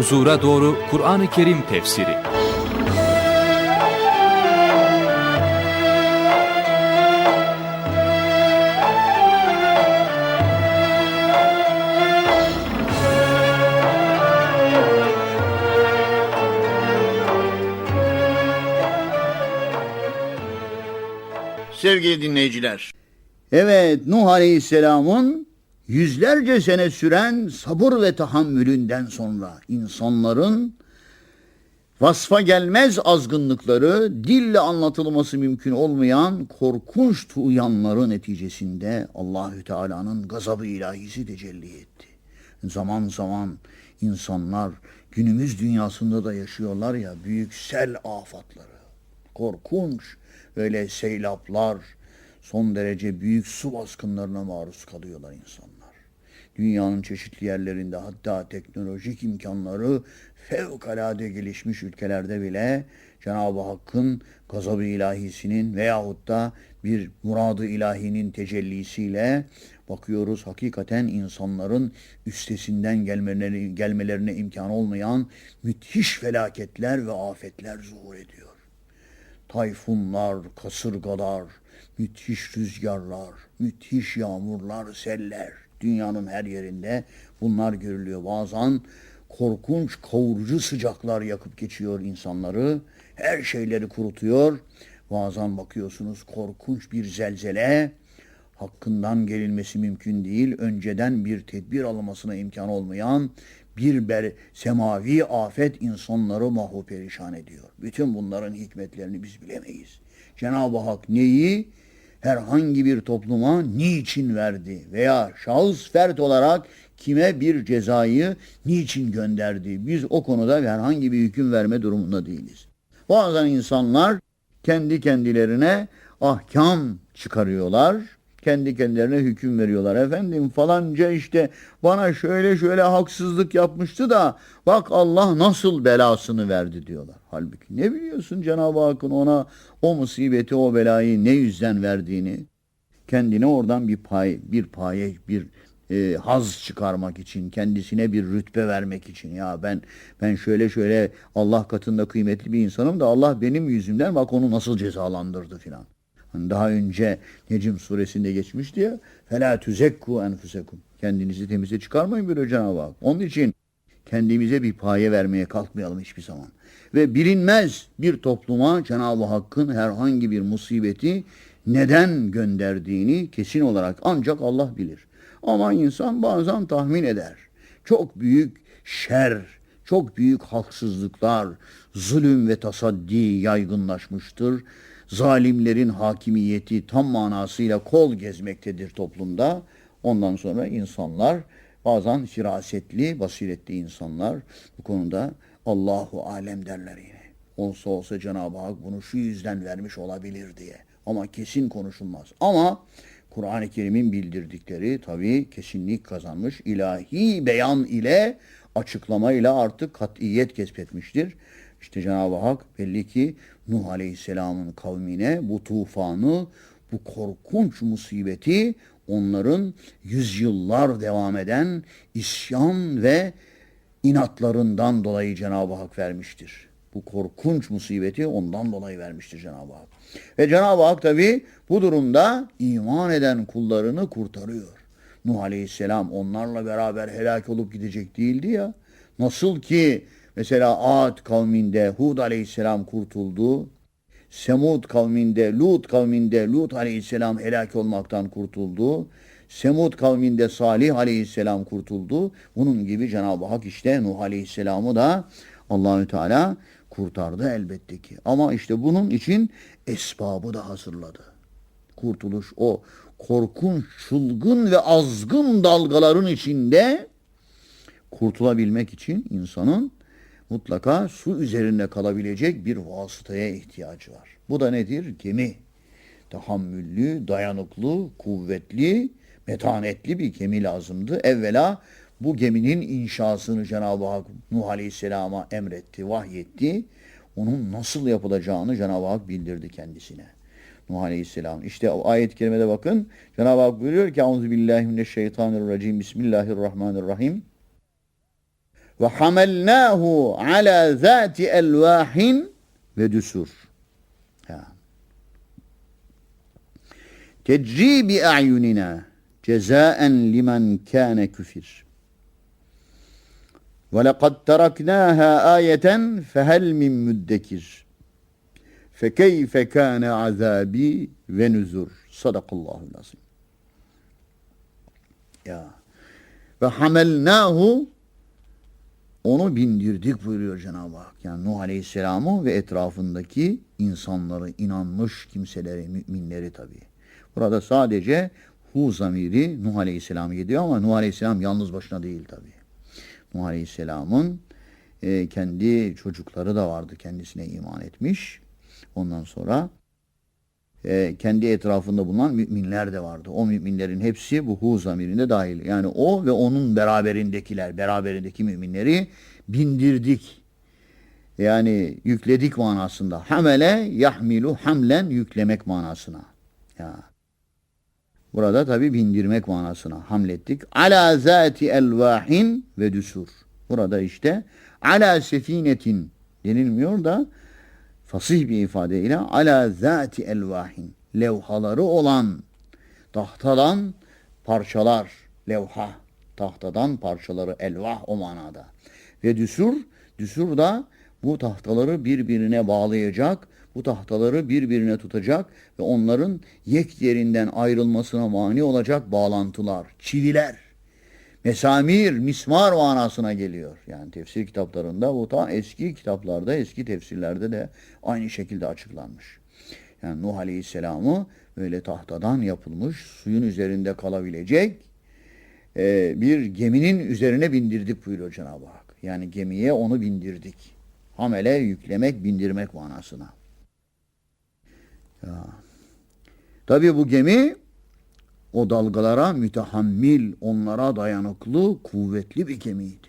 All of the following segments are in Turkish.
Huzura Doğru Kur'an-ı Kerim Tefsiri. Sevgili dinleyiciler, Evet Nuh Aleyhisselam'ın yüzlerce sene süren sabır ve tahammülünden sonra insanların vasfa gelmez azgınlıkları, dille anlatılması mümkün olmayan korkunç tuğyanları neticesinde Allahü Teala'nın gazabı ilahisi tecelli etti. Zaman zaman insanlar günümüz dünyasında da yaşıyorlar ya büyük sel afatları. Korkunç böyle seylaplar, son derece büyük su baskınlarına maruz kalıyorlar insanlar. Dünyanın çeşitli yerlerinde hatta teknolojik imkanları fevkalade gelişmiş ülkelerde bile Cenab-ı Hakk'ın gazabı ilahisinin veyahut da bir muradı ilahinin tecellisiyle bakıyoruz hakikaten insanların üstesinden gelmelerine, gelmelerine imkan olmayan müthiş felaketler ve afetler zuhur ediyor tayfunlar, kasırgalar, müthiş rüzgarlar, müthiş yağmurlar, seller. Dünyanın her yerinde bunlar görülüyor. Bazen korkunç kavurucu sıcaklar yakıp geçiyor insanları. Her şeyleri kurutuyor. Bazen bakıyorsunuz korkunç bir zelzele hakkından gelinmesi mümkün değil. Önceden bir tedbir alınmasına imkan olmayan bir ber semavi afet insanları mahvu perişan ediyor. Bütün bunların hikmetlerini biz bilemeyiz. Cenab-ı Hak neyi herhangi bir topluma niçin verdi veya şahıs fert olarak kime bir cezayı niçin gönderdi? Biz o konuda herhangi bir hüküm verme durumunda değiliz. Bazen insanlar kendi kendilerine ahkam çıkarıyorlar kendi kendilerine hüküm veriyorlar. Efendim falanca işte bana şöyle şöyle haksızlık yapmıştı da bak Allah nasıl belasını verdi diyorlar. Halbuki ne biliyorsun Cenab-ı Hakk'ın ona o musibeti o belayı ne yüzden verdiğini kendine oradan bir pay bir paye bir e, haz çıkarmak için, kendisine bir rütbe vermek için ya ben ben şöyle şöyle Allah katında kıymetli bir insanım da Allah benim yüzümden bak onu nasıl cezalandırdı filan. Daha önce Necim suresinde geçmişti ya. Fela tuzekku enfusekum. Kendinizi temize çıkarmayın böyle Cenab-ı Hak. Onun için kendimize bir paye vermeye kalkmayalım hiçbir zaman. Ve bilinmez bir topluma Cenab-ı Hakk'ın herhangi bir musibeti neden gönderdiğini kesin olarak ancak Allah bilir. Ama insan bazen tahmin eder. Çok büyük şer, çok büyük haksızlıklar, zulüm ve tasaddi yaygınlaşmıştır zalimlerin hakimiyeti tam manasıyla kol gezmektedir toplumda. Ondan sonra insanlar bazen firasetli, basiretli insanlar bu konuda Allahu alem derler yine. Olsa olsa Cenab-ı Hak bunu şu yüzden vermiş olabilir diye. Ama kesin konuşulmaz. Ama Kur'an-ı Kerim'in bildirdikleri tabii kesinlik kazanmış. ilahi beyan ile açıklama ile artık katiyet kesbetmiştir. İşte Cenab-ı Hak belli ki Nuh Aleyhisselam'ın kavmine bu tufanı, bu korkunç musibeti onların yüzyıllar devam eden isyan ve inatlarından dolayı Cenab-ı Hak vermiştir. Bu korkunç musibeti ondan dolayı vermiştir Cenab-ı Hak. Ve Cenab-ı Hak tabi bu durumda iman eden kullarını kurtarıyor. Nuh Aleyhisselam onlarla beraber helak olup gidecek değildi ya. Nasıl ki Mesela Ad kavminde Hud aleyhisselam kurtuldu. Semud kavminde, Lut kavminde Lut aleyhisselam helak olmaktan kurtuldu. Semud kavminde Salih aleyhisselam kurtuldu. Bunun gibi Cenab-ı Hak işte Nuh aleyhisselamı da Allahü Teala kurtardı elbette ki. Ama işte bunun için esbabı da hazırladı. Kurtuluş o korkunç, çılgın ve azgın dalgaların içinde kurtulabilmek için insanın mutlaka su üzerinde kalabilecek bir vasıtaya ihtiyacı var. Bu da nedir? Gemi. Tahammüllü, dayanıklı, kuvvetli, metanetli bir gemi lazımdı. Evvela bu geminin inşasını Cenab-ı Hak Nuh Aleyhisselam'a emretti, vahyetti. Onun nasıl yapılacağını Cenab-ı Hak bildirdi kendisine. Nuh Aleyhisselam. İşte ayet-i kerimede bakın. Cenab-ı Hak buyuruyor ki Euzu billahi mineşşeytanirracim. Bismillahirrahmanirrahim. Ve hamelnahu ala zati elvahin ve düsur. Ya. Tecri bi a'yunina cezaen limen kâne küfir. Ve lekad teraknâhâ âyeten fehel min müddekir. Fekeyfe kâne azâbi ve onu bindirdik buyuruyor Cenab-ı Hak. Yani Nuh Aleyhisselam'ı ve etrafındaki insanları, inanmış kimseleri, müminleri tabii. Burada sadece Hu zamiri Nuh Aleyhisselam'a gidiyor ama Nuh Aleyhisselam yalnız başına değil tabii. Nuh Aleyhisselam'ın e, kendi çocukları da vardı kendisine iman etmiş. Ondan sonra e, kendi etrafında bulunan müminler de vardı. O müminlerin hepsi bu hu zamirinde dahil. Yani o ve onun beraberindekiler, beraberindeki müminleri bindirdik. Yani yükledik manasında. Hamele yahmilu hamlen yüklemek manasına. Ya. Burada tabi bindirmek manasına hamlettik. Ala zati elvahin ve düsur. Burada işte ala sefinetin denilmiyor da fasih bir ifadeyle ala zati elvahin levhaları olan tahtadan parçalar levha tahtadan parçaları elvah o manada. Ve düsur düsur da bu tahtaları birbirine bağlayacak bu tahtaları birbirine tutacak ve onların yek yerinden ayrılmasına mani olacak bağlantılar çiviler mesamir, mismar manasına geliyor. Yani tefsir kitaplarında bu ta eski kitaplarda, eski tefsirlerde de aynı şekilde açıklanmış. Yani Nuh Aleyhisselam'ı böyle tahtadan yapılmış, suyun üzerinde kalabilecek e, bir geminin üzerine bindirdik buyuruyor Cenab-ı Hak. Yani gemiye onu bindirdik. Hamele yüklemek, bindirmek manasına. Ya. Tabii bu gemi o dalgalara mütehammil, onlara dayanıklı, kuvvetli bir gemiydi.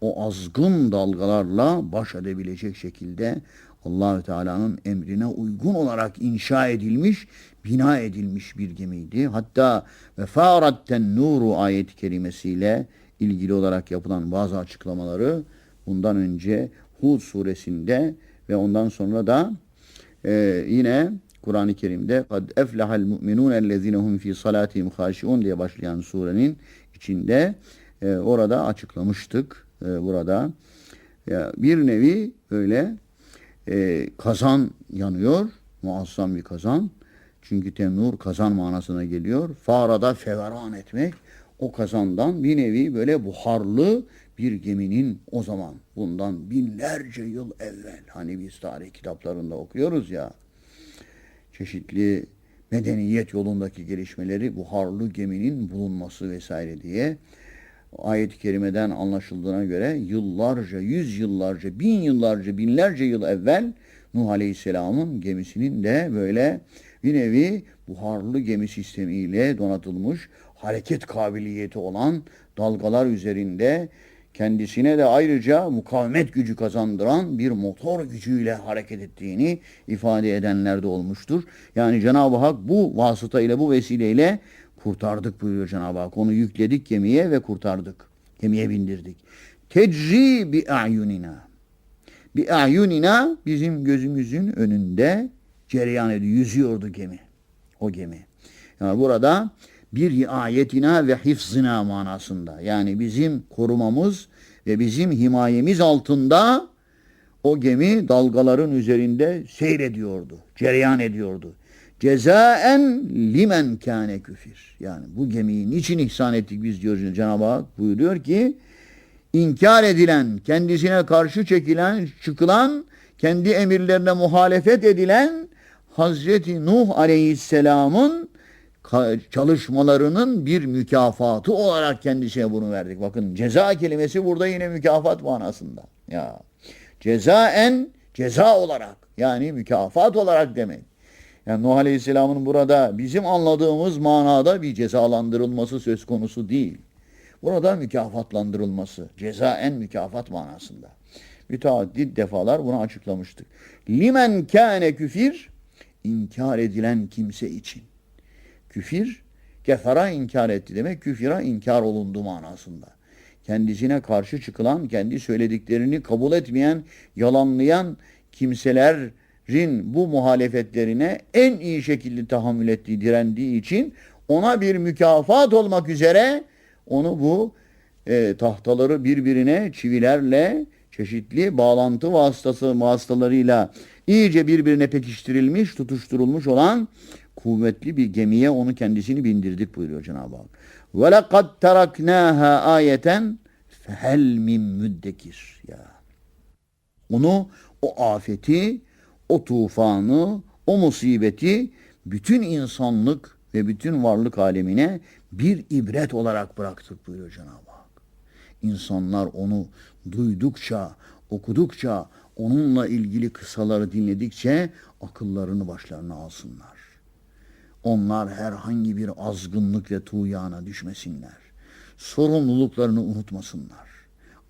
O azgın dalgalarla baş edebilecek şekilde Allahü Teala'nın emrine uygun olarak inşa edilmiş, bina edilmiş bir gemiydi. Hatta ve faratten nuru ayet-i kerimesiyle ilgili olarak yapılan bazı açıklamaları bundan önce Hud suresinde ve ondan sonra da e, yine Kur'an-ı Kerim'de kad eflahal mu'minun ellezine hum fi salatihim haşiun diye başlayan surenin içinde e, orada açıklamıştık. E, burada ya, bir nevi böyle e, kazan yanıyor. Muazzam bir kazan. Çünkü tennur kazan manasına geliyor. Farada feveran etmek. O kazandan bir nevi böyle buharlı bir geminin o zaman bundan binlerce yıl evvel hani biz tarih kitaplarında okuyoruz ya çeşitli medeniyet yolundaki gelişmeleri buharlı geminin bulunması vesaire diye ayet-i kerimeden anlaşıldığına göre yıllarca, yüz yıllarca, bin yıllarca, binlerce yıl evvel Nuh Aleyhisselam'ın gemisinin de böyle bir nevi buharlı gemi sistemiyle donatılmış hareket kabiliyeti olan dalgalar üzerinde kendisine de ayrıca mukavemet gücü kazandıran bir motor gücüyle hareket ettiğini ifade edenler de olmuştur. Yani Cenab-ı Hak bu vasıta ile bu vesileyle kurtardık buyuruyor Cenab-ı Hak. Onu yükledik gemiye ve kurtardık. Gemiye bindirdik. Tecri bi a'yunina. Bi a'yunina bizim gözümüzün önünde cereyan ediyor. Yüzüyordu gemi. O gemi. Yani burada bir riayetina ve hifzina manasında. Yani bizim korumamız ve bizim himayemiz altında o gemi dalgaların üzerinde seyrediyordu, cereyan ediyordu. Cezaen limen kâne küfür. Yani bu gemiyi niçin ihsan ettik biz diyor Cenab-ı Hak buyuruyor ki inkar edilen, kendisine karşı çekilen, çıkılan, kendi emirlerine muhalefet edilen Hazreti Nuh Aleyhisselam'ın çalışmalarının bir mükafatı olarak kendisine bunu verdik. Bakın ceza kelimesi burada yine mükafat manasında. Ya cezaen ceza olarak yani mükafat olarak demek. Yani Nuh Aleyhisselam'ın burada bizim anladığımız manada bir cezalandırılması söz konusu değil. Burada mükafatlandırılması, cezaen mükafat manasında. Müteaddit defalar bunu açıklamıştık. Limen kâne küfir, inkar edilen kimse için. Küfir, kefara inkar etti demek, küfira inkar olundu manasında. kendisine karşı çıkılan, kendi söylediklerini kabul etmeyen, yalanlayan kimselerin bu muhalefetlerine en iyi şekilde tahammül ettiği, direndiği için ona bir mükafat olmak üzere onu bu e, tahtaları birbirine çivilerle çeşitli bağlantı vasıtası vasıtalarıyla iyice birbirine pekiştirilmiş, tutuşturulmuş olan kuvvetli bir gemiye onu kendisini bindirdik buyuruyor Cenab-ı Hak. Ve lekad teraknaha ayeten fehel min müddekir. Ya. Onu, o afeti, o tufanı, o musibeti bütün insanlık ve bütün varlık alemine bir ibret olarak bıraktık buyuruyor Cenab-ı Hak. İnsanlar onu duydukça, okudukça, onunla ilgili kısaları dinledikçe akıllarını başlarına alsınlar. Onlar herhangi bir azgınlık ve tuğyana düşmesinler. Sorumluluklarını unutmasınlar.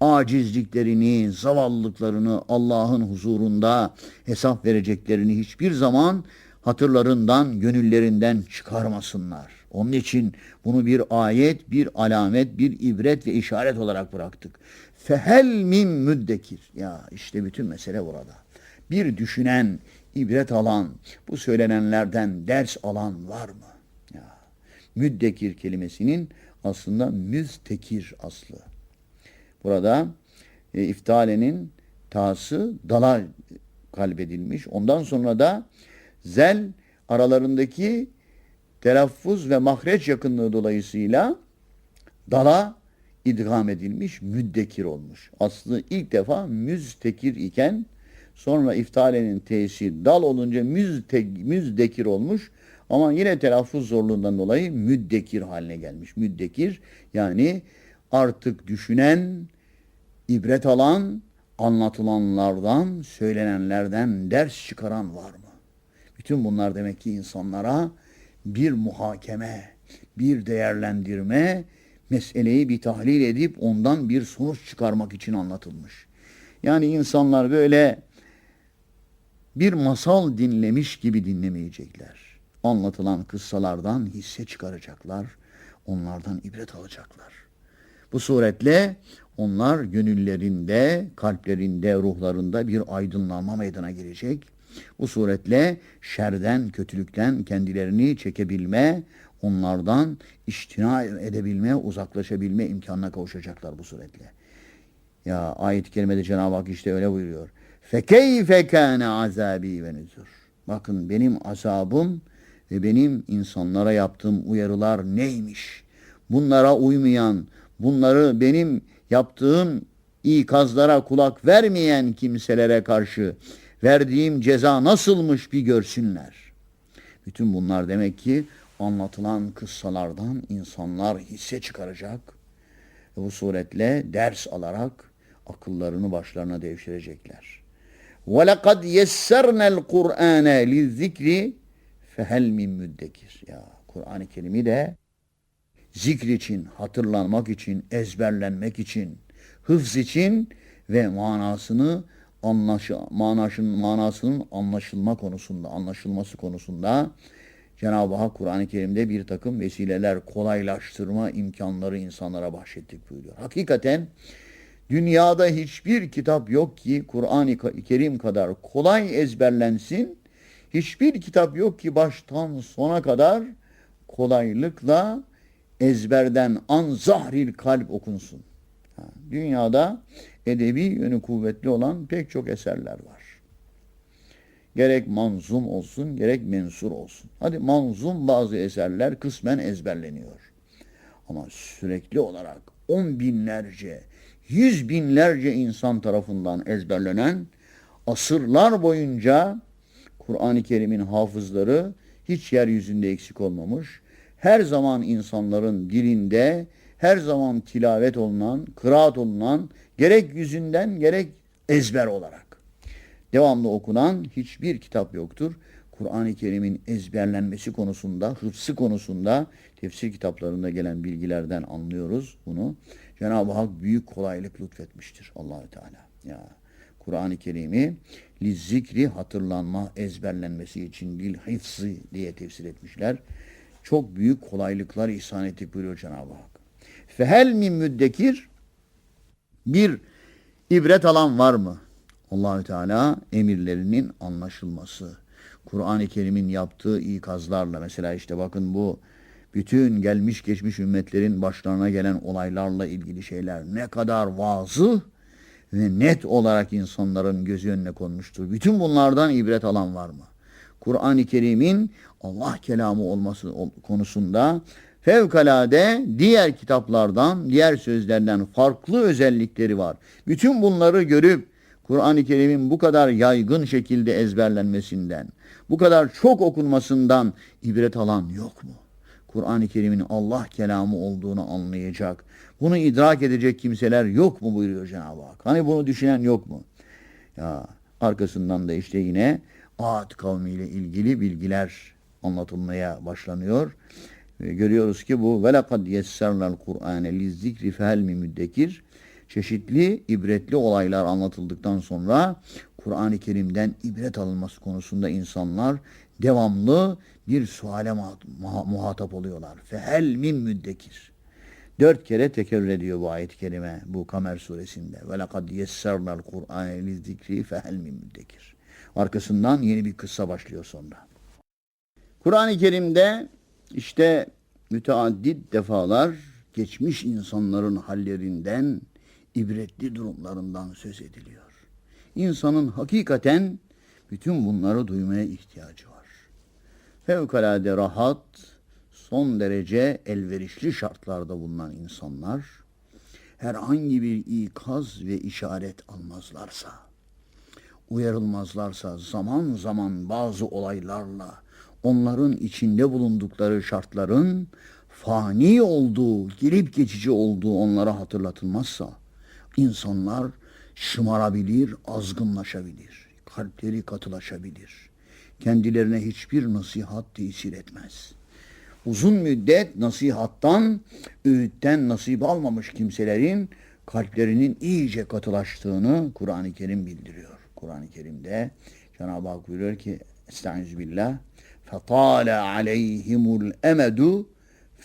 Acizliklerini, zavallılıklarını Allah'ın huzurunda hesap vereceklerini hiçbir zaman hatırlarından, gönüllerinden çıkarmasınlar. Onun için bunu bir ayet, bir alamet, bir ibret ve işaret olarak bıraktık. Fehel min müddekir. Ya işte bütün mesele burada. Bir düşünen, ibret alan, bu söylenenlerden ders alan var mı? Ya, müddekir kelimesinin aslında müztekir aslı. Burada e, iftalenin tası dala kalbedilmiş. Ondan sonra da zel aralarındaki telaffuz ve mahreç yakınlığı dolayısıyla dala idgam edilmiş, müddekir olmuş. Aslı ilk defa müztekir iken sonra iftalenin t'si dal olunca müzte, müzdekir olmuş. Ama yine telaffuz zorluğundan dolayı müddekir haline gelmiş. Müddekir yani artık düşünen, ibret alan, anlatılanlardan, söylenenlerden ders çıkaran var mı? Bütün bunlar demek ki insanlara bir muhakeme, bir değerlendirme, meseleyi bir tahlil edip ondan bir sonuç çıkarmak için anlatılmış. Yani insanlar böyle bir masal dinlemiş gibi dinlemeyecekler. Anlatılan kıssalardan hisse çıkaracaklar, onlardan ibret alacaklar. Bu suretle onlar gönüllerinde, kalplerinde, ruhlarında bir aydınlanma meydana gelecek. Bu suretle şerden, kötülükten kendilerini çekebilme, onlardan iştina edebilme, uzaklaşabilme imkanına kavuşacaklar bu suretle. Ya ayet-i kerimede Cenab-ı Hak işte öyle buyuruyor. Fekeyfe kâne azâbî ve. Bakın benim azabım ve benim insanlara yaptığım uyarılar neymiş? Bunlara uymayan, bunları benim yaptığım ikazlara kulak vermeyen kimselere karşı verdiğim ceza nasılmış bir görsünler. Bütün bunlar demek ki anlatılan kıssalardan insanlar hisse çıkaracak ve bu suretle ders alarak akıllarını başlarına devşirecekler. وَلَقَدْ يَسَّرْنَا الْقُرْآنَ لِلذِّكْرِ فَهَلْ مِنْ müddekir. Ya Kur'an-ı Kerim'i de zikr için, hatırlanmak için, ezberlenmek için, hıfz için ve manasını anlaşı, manasının, manasının anlaşılma konusunda, anlaşılması konusunda Cenab-ı Hak Kur'an-ı Kerim'de bir takım vesileler, kolaylaştırma imkanları insanlara bahşettik buyuruyor. Hakikaten dünyada hiçbir kitap yok ki Kur'an-ı Kerim kadar kolay ezberlensin. Hiçbir kitap yok ki baştan sona kadar kolaylıkla ezberden an zahril kalp okunsun. Dünyada edebi yönü kuvvetli olan pek çok eserler var. Gerek manzum olsun, gerek mensur olsun. Hadi manzum bazı eserler kısmen ezberleniyor. Ama sürekli olarak on binlerce, yüz binlerce insan tarafından ezberlenen asırlar boyunca Kur'an-ı Kerim'in hafızları hiç yeryüzünde eksik olmamış. Her zaman insanların dilinde, her zaman tilavet olunan, kıraat olunan, gerek yüzünden gerek ezber olarak. Devamlı okunan hiçbir kitap yoktur. Kur'an-ı Kerim'in ezberlenmesi konusunda, hıfsı konusunda tefsir kitaplarında gelen bilgilerden anlıyoruz bunu. Cenab-ı Hak büyük kolaylık lütfetmiştir Allahü Teala. Ya Kur'an-ı Kerim'i li zikri hatırlanma, ezberlenmesi için bil hıfzı diye tefsir etmişler. Çok büyük kolaylıklar ihsan ettik buyuruyor Cenab-ı Hak. Fehel min müddekir Bir ibret alan var mı? Allahü Teala emirlerinin anlaşılması. Kur'an-ı Kerim'in yaptığı ikazlarla mesela işte bakın bu bütün gelmiş geçmiş ümmetlerin başlarına gelen olaylarla ilgili şeyler ne kadar vazı ve net olarak insanların gözü önüne konmuştur. Bütün bunlardan ibret alan var mı? Kur'an-ı Kerim'in Allah kelamı olması konusunda fevkalade diğer kitaplardan, diğer sözlerden farklı özellikleri var. Bütün bunları görüp Kur'an-ı Kerim'in bu kadar yaygın şekilde ezberlenmesinden, bu kadar çok okunmasından ibret alan yok mu? Kur'an-ı Kerim'in Allah kelamı olduğunu anlayacak, bunu idrak edecek kimseler yok mu buyuruyor Cenab-ı Hak. Hani bunu düşünen yok mu? Ya arkasından da işte yine Ad kavmiyle ilgili bilgiler anlatılmaya başlanıyor. Görüyoruz ki bu ve lekad yessernel Kur'ane lizzikri fehel mi müddekir çeşitli ibretli olaylar anlatıldıktan sonra Kur'an-ı Kerim'den ibret alınması konusunda insanlar devamlı bir suale muhatap oluyorlar. Fehel min müddekir. Dört kere tekerrür ediyor bu ayet-i kerime bu Kamer suresinde. Ve lekad yessernel Kur'ane lizzikri fehel min müddekir. Arkasından yeni bir kıssa başlıyor sonra. Kur'an-ı Kerim'de işte müteaddit defalar geçmiş insanların hallerinden, ibretli durumlarından söz ediliyor. İnsanın hakikaten bütün bunları duymaya ihtiyacı var. Fevkalade rahat, son derece elverişli şartlarda bulunan insanlar herhangi bir ikaz ve işaret almazlarsa, uyarılmazlarsa zaman zaman bazı olaylarla onların içinde bulundukları şartların fani olduğu, gelip geçici olduğu onlara hatırlatılmazsa insanlar şımarabilir, azgınlaşabilir, kalpleri katılaşabilir Kendilerine hiçbir nasihat tesir etmez. Uzun müddet nasihattan, öğütten nasip almamış kimselerin kalplerinin iyice katılaştığını Kur'an-ı Kerim bildiriyor. Kur'an-ı Kerim'de Cenab-ı Hak buyuruyor ki Estağfirullah فَطَالَ عَلَيْهِمُ الْاَمَدُ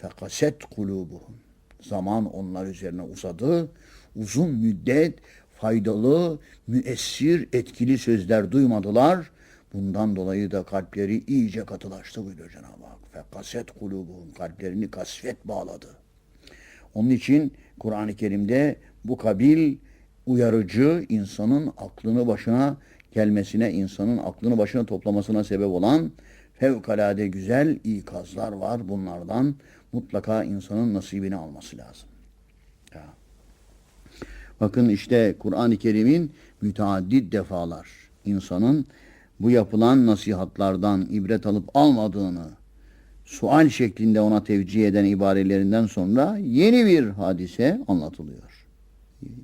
فَقَسَتْ قُلُوبُهُمْ Zaman onlar üzerine uzadı. Uzun müddet faydalı, müessir, etkili sözler duymadılar. Bundan dolayı da kalpleri iyice katılaştı buyuruyor Cenab-ı Hak. Fekaset kulubuhum kalplerini kasvet bağladı. Onun için Kur'an-ı Kerim'de bu kabil uyarıcı insanın aklını başına gelmesine, insanın aklını başına toplamasına sebep olan fevkalade güzel ikazlar var. Bunlardan mutlaka insanın nasibini alması lazım. Ya. Bakın işte Kur'an-ı Kerim'in müteaddit defalar insanın bu yapılan nasihatlardan ibret alıp almadığını sual şeklinde ona tevcih eden ibarelerinden sonra yeni bir hadise anlatılıyor.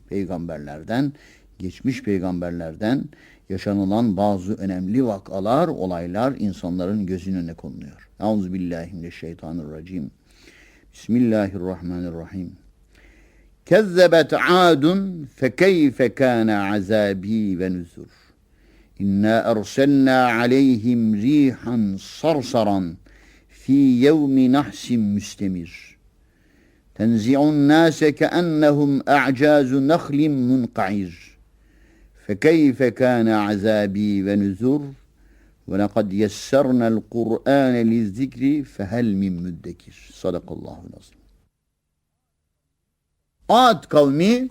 Peygamberlerden, geçmiş peygamberlerden yaşanılan bazı önemli vakalar, olaylar insanların gözünün önüne konuluyor. Euzubillahimineşşeytanirracim. Bismillahirrahmanirrahim. Kezzebet adun fekeyfe kâne azâbî ve nüzur. İnna erselnâ aleyhim rihan sarsaran fi yevmi nahsin müstemir. Tenzi'un nâse keennehum a'câzu nehlin munqa'ir. فكيف كان عذابي ونذر ولقد يسرنا القرآن للذكر فهل من müddekir. Sadakallahu lazım. Ad kavmi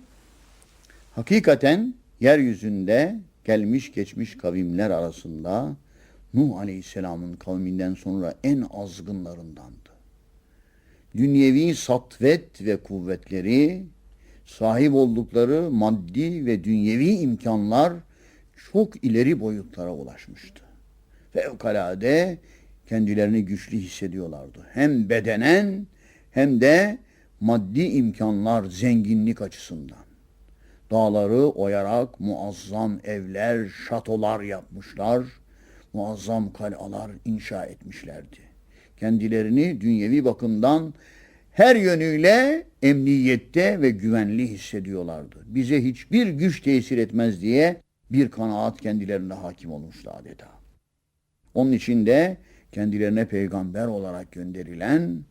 hakikaten yeryüzünde gelmiş geçmiş kavimler arasında Nuh Aleyhisselam'ın kavminden sonra en azgınlarındandı. Dünyevi satvet ve kuvvetleri sahip oldukları maddi ve dünyevi imkanlar çok ileri boyutlara ulaşmıştı. Fevkalade kendilerini güçlü hissediyorlardı. Hem bedenen hem de maddi imkanlar, zenginlik açısından. Dağları oyarak muazzam evler, şatolar yapmışlar, muazzam kalalar inşa etmişlerdi. Kendilerini dünyevi bakımdan her yönüyle emniyette ve güvenli hissediyorlardı. Bize hiçbir güç tesir etmez diye bir kanaat kendilerine hakim olmuştu adeta. Onun için de kendilerine peygamber olarak gönderilen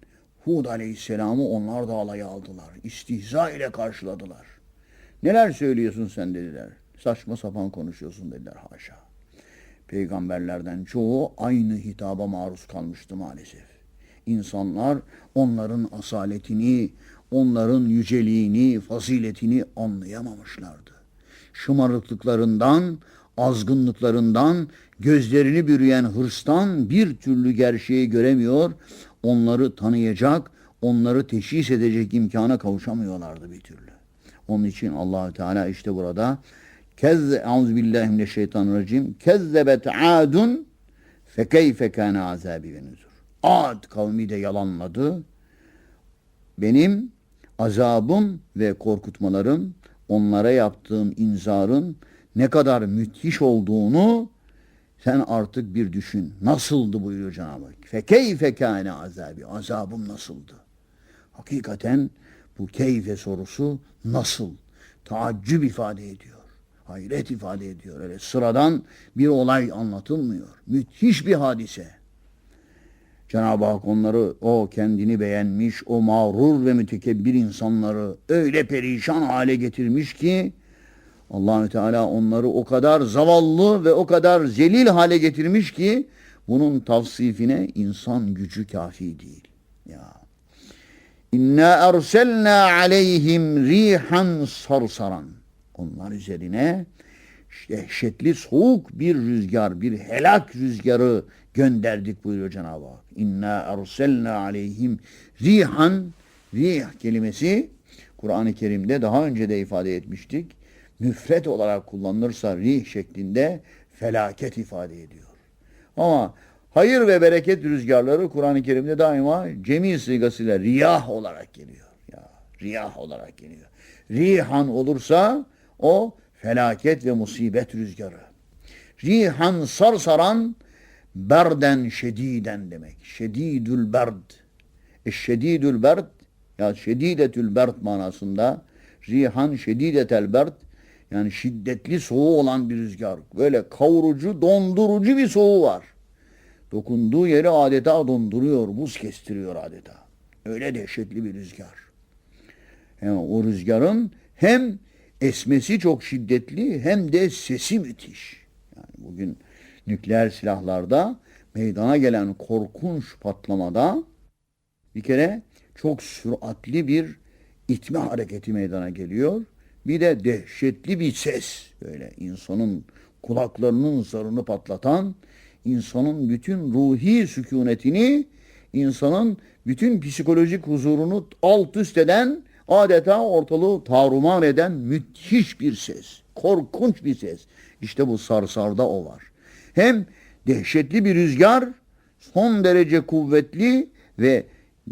Hud aleyhisselamı onlar da alaya aldılar. İstihza ile karşıladılar. Neler söylüyorsun sen dediler. Saçma sapan konuşuyorsun dediler haşa. Peygamberlerden çoğu aynı hitaba maruz kalmıştı maalesef. İnsanlar onların asaletini, onların yüceliğini, faziletini anlayamamışlardı. Şımarıklıklarından, azgınlıklarından, gözlerini bürüyen hırstan bir türlü gerçeği göremiyor, onları tanıyacak, onları teşhis edecek imkana kavuşamıyorlardı bir türlü. Onun için Allahü Teala işte burada Kez Euzubillahimineşşeytanirracim. Kezzebet adun fekeyfe kâne azabi ve nuzur. Ad kavmi de yalanladı. Benim azabım ve korkutmalarım, onlara yaptığım inzarın ne kadar müthiş olduğunu sen artık bir düşün. Nasıldı buyuruyor Cenab-ı Hak. Fekeyfe kâne azabi. Azabım nasıldı? Hakikaten bu keyfe sorusu nasıl? Taaccüp ifade ediyor. Hayret ifade ediyor. Öyle sıradan bir olay anlatılmıyor. Müthiş bir hadise. Cenab-ı Hak onları o kendini beğenmiş, o mağrur ve mütekebbir insanları öyle perişan hale getirmiş ki Allahü Teala onları o kadar zavallı ve o kadar zelil hale getirmiş ki bunun tavsifine insan gücü kafi değil. Ya İnna erselna aleyhim rihan sarsaran. Onlar üzerine dehşetli soğuk bir rüzgar, bir helak rüzgarı gönderdik buyuruyor Cenab-ı Hak. İnna erselna aleyhim rihan rih kelimesi Kur'an-ı Kerim'de daha önce de ifade etmiştik. Müfret olarak kullanılırsa rih şeklinde felaket ifade ediyor. Ama hayır ve bereket rüzgarları Kur'an-ı Kerim'de daima cemi sigasıyla riyah olarak geliyor. Ya riyah olarak geliyor. Rihan olursa o felaket ve musibet rüzgarı. Rihan sarsaran berden şediden demek. Şedidül berd. Eşşedidül berd ya şedidetül berd manasında rihan şedidetel berd yani şiddetli soğuğu olan bir rüzgar. Böyle kavurucu, dondurucu bir soğuğu var. Dokunduğu yeri adeta donduruyor, buz kestiriyor adeta. Öyle dehşetli bir rüzgar. Yani o rüzgarın hem esmesi çok şiddetli hem de sesi müthiş. Yani bugün nükleer silahlarda meydana gelen korkunç patlamada bir kere çok süratli bir itme hareketi meydana geliyor. Bir de dehşetli bir ses böyle insanın kulaklarının zarını patlatan, insanın bütün ruhi sükunetini, insanın bütün psikolojik huzurunu alt üst eden, adeta ortalığı taruman eden müthiş bir ses. Korkunç bir ses. İşte bu sarsarda o var. Hem dehşetli bir rüzgar, son derece kuvvetli ve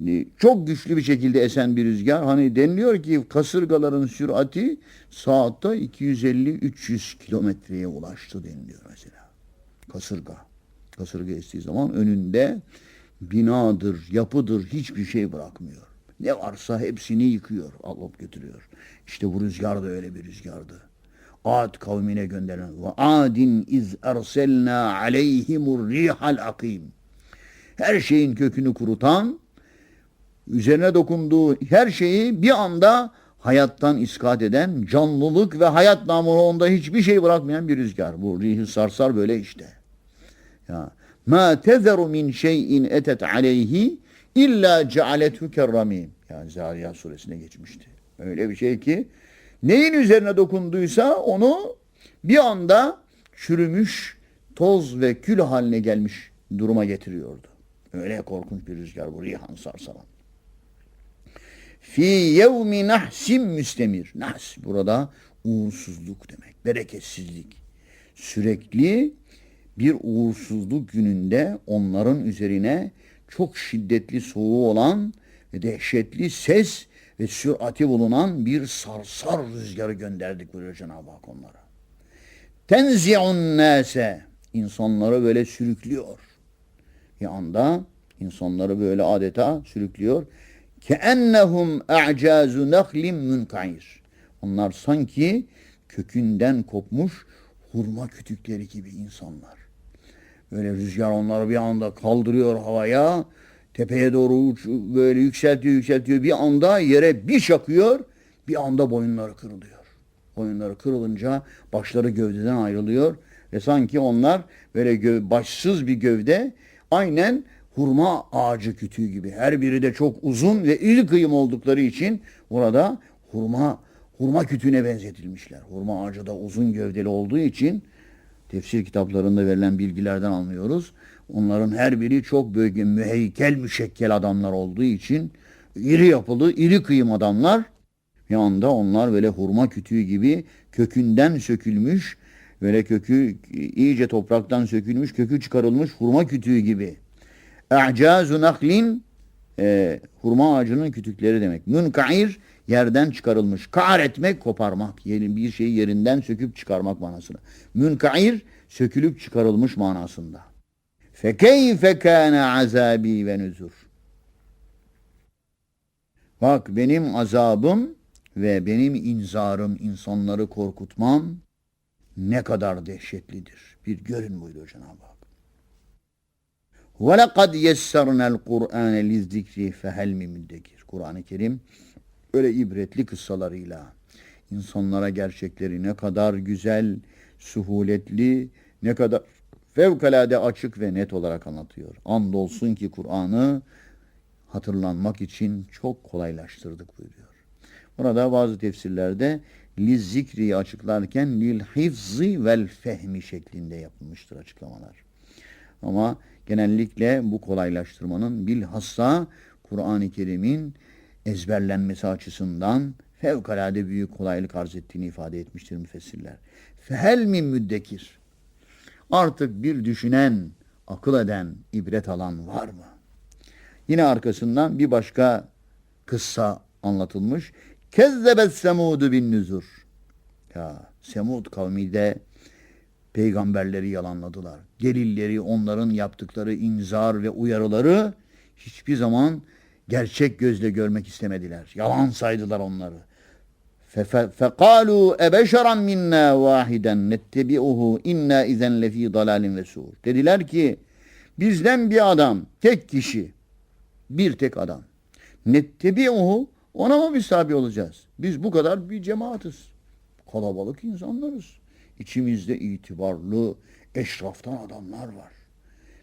e, çok güçlü bir şekilde esen bir rüzgar. Hani deniliyor ki kasırgaların sürati saatte 250-300 kilometreye ulaştı deniliyor mesela. Kasırga. Kasırga estiği zaman önünde binadır, yapıdır hiçbir şey bırakmıyor. Ne varsa hepsini yıkıyor, alıp götürüyor. İşte bu rüzgar da öyle bir rüzgardı. Ad kavmine gönderilen ve adin iz erselna aleyhimur rihal akim. Her şeyin kökünü kurutan, üzerine dokunduğu her şeyi bir anda hayattan iskat eden, canlılık ve hayat namına onda hiçbir şey bırakmayan bir rüzgar. Bu rihi sarsar böyle işte. Ya ma tezeru min şeyin etet aleyhi illa cealethu kerramim. Yani Zariyat suresine geçmişti. Öyle bir şey ki neyin üzerine dokunduysa onu bir anda çürümüş, toz ve kül haline gelmiş duruma getiriyordu. Öyle korkunç bir rüzgar bu rihan sarsaran. Fi yevmi nahsim müstemir. Nahs burada uğursuzluk demek, bereketsizlik. Sürekli bir uğursuzluk gününde onların üzerine çok şiddetli soğuğu olan ve dehşetli ses ve sürati bulunan bir sarsar rüzgarı gönderdik buyuruyor Cenab-ı Hak onlara. Tenzi'un nase insanları böyle sürüklüyor. Bir anda insanları böyle adeta sürüklüyor. Keennehum a'cazu nahlin munkair. Onlar sanki kökünden kopmuş hurma kütükleri gibi insanlar. Böyle rüzgar onları bir anda kaldırıyor havaya. Tepeye doğru uç, böyle yükseltiyor yükseltiyor. Bir anda yere bir çakıyor. Bir anda boyunları kırılıyor. Boyunları kırılınca başları gövdeden ayrılıyor ve sanki onlar böyle gö- başsız bir gövde aynen hurma ağacı kütüğü gibi. Her biri de çok uzun ve iri kıyım oldukları için orada hurma hurma kütüğüne benzetilmişler. Hurma ağacı da uzun gövdeli olduğu için tefsir kitaplarında verilen bilgilerden anlıyoruz. Onların her biri çok böyle müheykel müşekkel adamlar olduğu için iri yapılı, iri kıyım adamlar. Anda onlar böyle hurma kütüğü gibi kökünden sökülmüş, böyle kökü iyice topraktan sökülmüş, kökü çıkarılmış hurma kütüğü gibi. E'cazu naklin e, hurma ağacının kütükleri demek. Münkair yerden çıkarılmış. Kar etmek koparmak. Yani bir şeyi yerinden söküp çıkarmak manasına. Münkair sökülüp çıkarılmış manasında. Fekeyfe kâne azabi ve nüzur. Bak benim azabım ve benim inzarım insanları korkutmam ne kadar dehşetlidir. Bir görün buyuruyor Cenab-ı Hak. وَلَقَدْ يَسَّرْنَا الْقُرْآنَ لِلذِّكْرِ فَهَلْ مِنْ مُدَّكِرٍ Kur'an-ı Kerim öyle ibretli kıssalarıyla insanlara gerçekleri ne kadar güzel, suhuletli, ne kadar fevkalade açık ve net olarak anlatıyor. Andolsun ki Kur'an'ı hatırlanmak için çok kolaylaştırdık buyuruyor. Burada bazı tefsirlerde li zikriyi açıklarken lil hifzi vel fehmi şeklinde yapılmıştır açıklamalar. Ama genellikle bu kolaylaştırmanın bilhassa Kur'an-ı Kerim'in ezberlenmesi açısından fevkalade büyük kolaylık arz ettiğini ifade etmiştir müfessirler. Fehel min müddekir. Artık bir düşünen, akıl eden, ibret alan var mı? Yine arkasından bir başka kıssa anlatılmış. Kezzebet semudu bin nüzur. Ya Semud kavmi de peygamberleri yalanladılar. Delilleri, onların yaptıkları inzar ve uyarıları hiçbir zaman gerçek gözle görmek istemediler. Yalan saydılar onları. فَقَالُوا اَبَشَرًا مِنَّا وَاحِدًا نَتَّبِعُهُ اِنَّا اِذَنْ لَف۪ي ضَلَالٍ وَسُورٍ Dediler ki bizden bir adam, tek kişi, bir tek adam. Nettebi'uhu ona mı biz tabi olacağız? Biz bu kadar bir cemaatiz. Kalabalık insanlarız. İçimizde itibarlı, eşraftan adamlar var.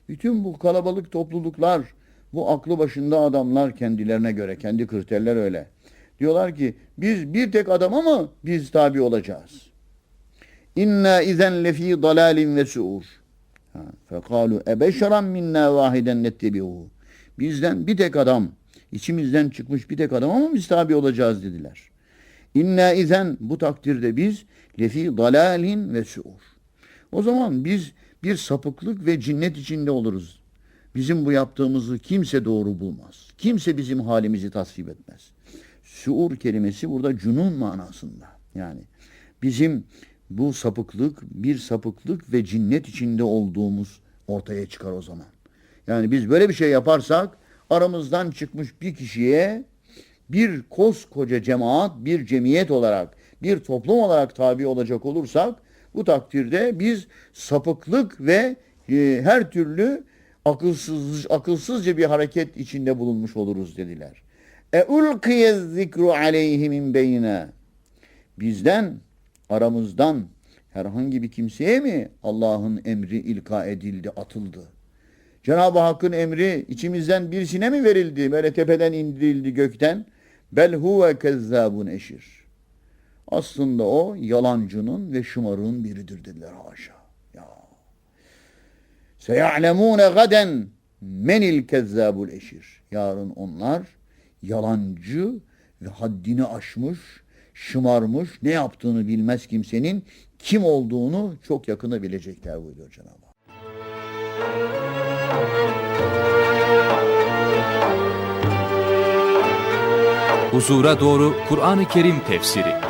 Bütün bu kalabalık topluluklar, bu aklı başında adamlar kendilerine göre, kendi kriterler öyle. Diyorlar ki biz bir tek adama mı biz tabi olacağız? İnna izen lefi dalalin ve suur. Fekalu ebeşeran minna vahiden nettebi'uhu. Bizden bir tek adam, içimizden çıkmış bir tek adam ama biz tabi olacağız dediler. İnna izen bu takdirde biz lefi dalalin ve suur. O zaman biz bir sapıklık ve cinnet içinde oluruz. Bizim bu yaptığımızı kimse doğru bulmaz. Kimse bizim halimizi tasvip etmez. Suur kelimesi burada cunun manasında. Yani bizim bu sapıklık bir sapıklık ve cinnet içinde olduğumuz ortaya çıkar o zaman. Yani biz böyle bir şey yaparsak aramızdan çıkmış bir kişiye bir koskoca cemaat, bir cemiyet olarak, bir toplum olarak tabi olacak olursak bu takdirde biz sapıklık ve e, her türlü akılsız, akılsızca bir hareket içinde bulunmuş oluruz dediler. E ulkiye zikru aleyhi min beyne. Bizden, aramızdan herhangi bir kimseye mi Allah'ın emri ilka edildi, atıldı? Cenab-ı Hakk'ın emri içimizden birisine mi verildi? Böyle tepeden indirildi gökten. Bel huve kezzabun eşir. Aslında o yalancının ve şımarığın biridir dediler haşa. Ya. Seyalemune gaden menil kezzabul eşir. Yarın onlar yalancı ve haddini aşmış, şımarmış, ne yaptığını bilmez kimsenin kim olduğunu çok yakında bilecekler buyuruyor Cenab-ı Hak. Huzura doğru Kur'an-ı Kerim tefsiri